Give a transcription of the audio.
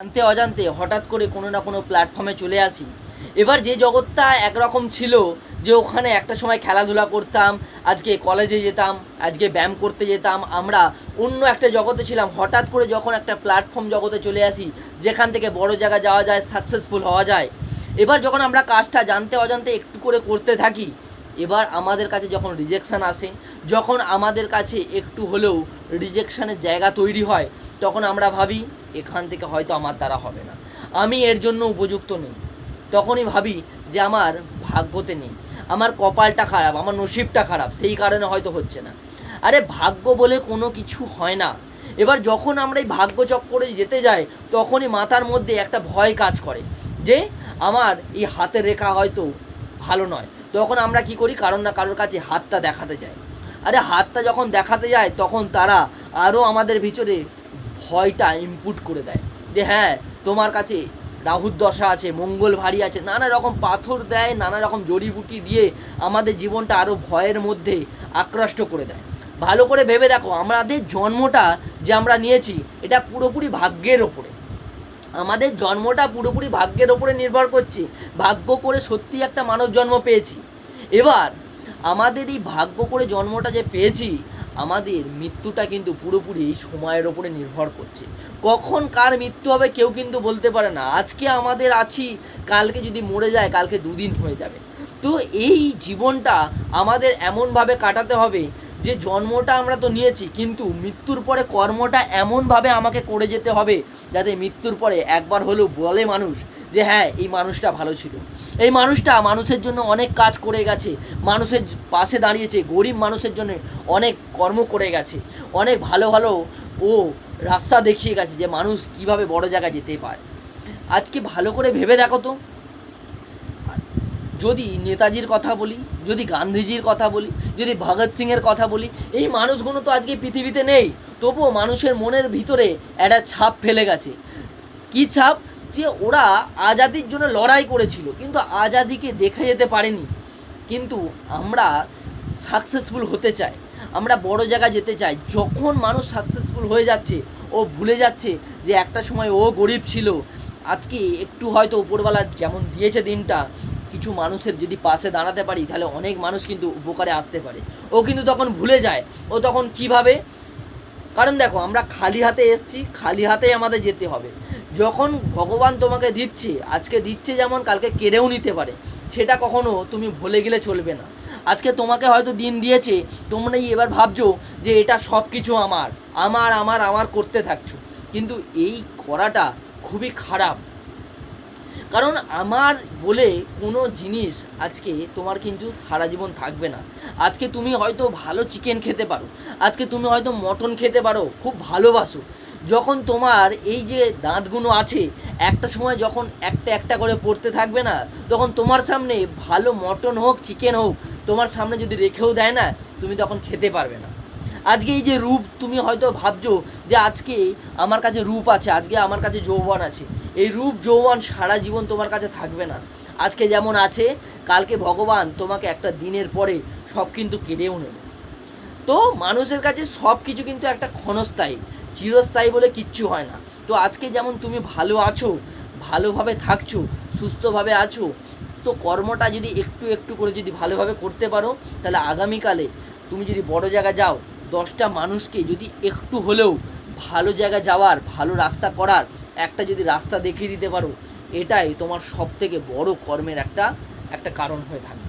জানতে অজান্তে হঠাৎ করে কোনো না কোনো প্ল্যাটফর্মে চলে আসি। এবার যে জগৎটা একরকম ছিল যে ওখানে একটা সময় খেলাধুলা করতাম, আজকে কলেজে যেতাম, আজকে ব্যায়াম করতে যেতাম, আমরা অন্য একটা জগতে ছিলাম। হঠাৎ করে যখন একটা প্ল্যাটফর্ম জগতে চলে আসি, যেখান থেকে বড় জায়গা যাওয়া যায় সাকসেসফুল হওয়া যায়। এবার যখন আমরা কাজটা জানতে অজান্তে একটু করে করতে থাকি, এবার আমাদের কাছে যখন রিজেকশান আসে, যখন আমাদের কাছে একটু হলেও রিজেকশানের জায়গা তৈরি হয়, তখন আমরা ভাবি এখান থেকে হয়তো আমার দ্বারা হবে না। আমি এর জন্য উপযুক্ত নেই। তখনই ভাবি যে আমার ভাগ্যতে নেই। আমার কপালটা খারাপ, আমার নসিবটা খারাপ, সেই কারণে হয়তো হচ্ছে না। আরে ভাগ্য বলে কোনো কিছু হয় না। এবার যখন আমরা এই ভাগ্য চক্করে যেতে যাই, তখনই মাথার মধ্যে একটা ভয় কাজ করে যে আমার এই হাতের রেখা হয়তো ভালো নয়। তখন আমরা কি করি? কারণ না কারোর কাছে হাতটা দেখাতে যাই। আরে হাতটা যখন দেখাতে যায়, তখন তারা আরও আমাদের ভিতরে ভয়টা ইনপুট করে দেয়। যে হ্যাঁ তোমার কাছে রাহুর দশা আছে, মঙ্গল ভারী আছে, নানা রকম পাথর দেয়, নানা রকম জড়িবুটি দিয়ে আমাদের জীবনটা আরও ভয়ের মধ্যে আকৃষ্ট করে দেয়। ভালো করে ভেবে দেখো, আমাদের জন্মটা যে আমরা নিয়েছি, এটা পুরোপুরি ভাগ্যের ওপরে। আমাদের জন্মটা পুরোপুরি ভাগ্যের ওপরে নির্ভর করছে, ভাগ্য করে সত্যি একটা মানব জন্ম পেয়েছি। এবার, আমাদের এই ভাগ্য করে জন্মটা যে পেয়েছি আমাদের মৃত্যুটা কিন্তু পুরোপুরি এই সময়ের ওপরে নির্ভর করছে। কখন কার মৃত্যু হবে কেউ কিন্তু বলতে পারে না। আজকে আমাদের আছি, কালকে যদি মরে যায়, কালকে দুদিন হয়ে যাবে। তো এই জীবনটা আমাদের এমনভাবে কাটাতে হবে যে জন্মটা আমরা তো নিয়েছি, কিন্তু মৃত্যুর পরে কর্মটা এমনভাবে আমাকে করে যেতে হবে যাতে মৃত্যুর পরে একবার হলেও বলে মানুষ যে হ্যাঁ এই মানুষটা ভালো ছিল। এই মানুষটা মানুষের জন্য অনেক কাজ করে গেছে। মানুষের পাশে দাঁড়িয়েছে, গরিব মানুষের জন্য অনেক কর্ম করে গেছে। অনেক ভালো ভালো ও রাস্তা দেখিয়ে গেছে যে মানুষ কীভাবে বড় জায়গায় যেতে পারে। আজকে ভালো করে ভেবে দেখো তো। যদি নেতাজির কথা বলি, যদি গান্ধীজির কথা বলি, যদি ভগৎ সিংয়ের কথা বলি, এই মানুষগুলো তো আজকে পৃথিবীতে নেই। তবুও মানুষের মনের ভিতরে একটা ছাপ ফেলে গেছে। কি ছাপ? যে ওরা আজাদির জন্য লড়াই করেছিল, কিন্তু আজাদিকে দেখে যেতে পারেনি। কিন্তু আমরা সাকসেসফুল হতে চাই, আমরা বড় জায়গায় যেতে চাই। যখন মানুষ সাকসেসফুল হয়ে যাচ্ছে, ও ভুলে যাচ্ছে যে একটা সময় ও গরিব ছিল। আজকে একটু হয়তো উপরওয়ালা যেমন দিয়েছে দিনটা, কিছু মানুষের যদি পাশে দাঁড়াতে পারি, তাহলে অনেক মানুষ কিন্তু উপকারে আসতে পারে। ও কিন্তু তখন ভুলে যায়। ও তখন কীভাবে? কারণ দেখো, আমরা খালি হাতে এসছি, খালি হাতেই আমাদের যেতে হবে। যখন ভগবান তোমাকে দিচ্ছে, আজকে দিচ্ছে যেমন কালকে কেড়েও নিতে পারে, সেটা কখনো তুমি ভুলে গেলে চলবে না। আজকে তোমাকে হয়তো দিন দিয়েছে তোমরাই এবার ভাবছ যে এটা সব কিছু আমার আমার আমার আমার করতে থাকছো। কিন্তু এই করাটা খুবই খারাপ। কারণ আমার বলে কোনো জিনিস আজকে তোমার কিন্তু সারা জীবন থাকবে না। আজকে তুমি হয়তো ভালো চিকেন খেতে পারো, আজকে তুমি হয়তো মটন খেতে পারো, খুব ভালোবাসো। যখন তোমার এই যে দাঁতগুলো আছে, একটা সময় যখন একটা একটা করে পড়তে থাকবে না, তখন তোমার সামনে ভালো মটন হোক চিকেন হোক, তোমার সামনে যদি রেখেও দেয় না, তুমি তখন খেতে পারবে না। আজকে এই যে রূপ, তুমি হয়তো ভাবছ যে আজকে আমার কাছে রূপ আছে, আজকে আমার কাছে যৌবন আছে। এই রূপ, যৌবন সারা জীবন তোমার কাছে থাকবে না। আজকে যেমন আছে, কালকে ভগবান তোমাকে একটা দিনের পরে সব কিন্তু কেড়েও নেবে। তো মানুষের কাছে সব কিছু কিন্তু একটা ক্ষণস্থায়ী। চিরস্থায়ী বলে কিচ্ছু হয় না। তো আজকে যেমন তুমি ভালো আছো, ভালোভাবে থাকছো, সুস্থভাবে আছো, তো কর্মটা যদি একটু একটু করে যদি ভালোভাবে করতে পারো, তাহলে আগামীকালে তুমি যদি বড় জায়গা যাও, দশটা মানুষকে যদি একটু হলেও ভালো জায়গা যাওয়ার, ভালো রাস্তা করার, একটা যদি রাস্তা দেখিয়ে দিতে পারো, এটাই তোমার সব থেকে বড় কর্মের একটা একটা কারণ হয়ে থাকবে।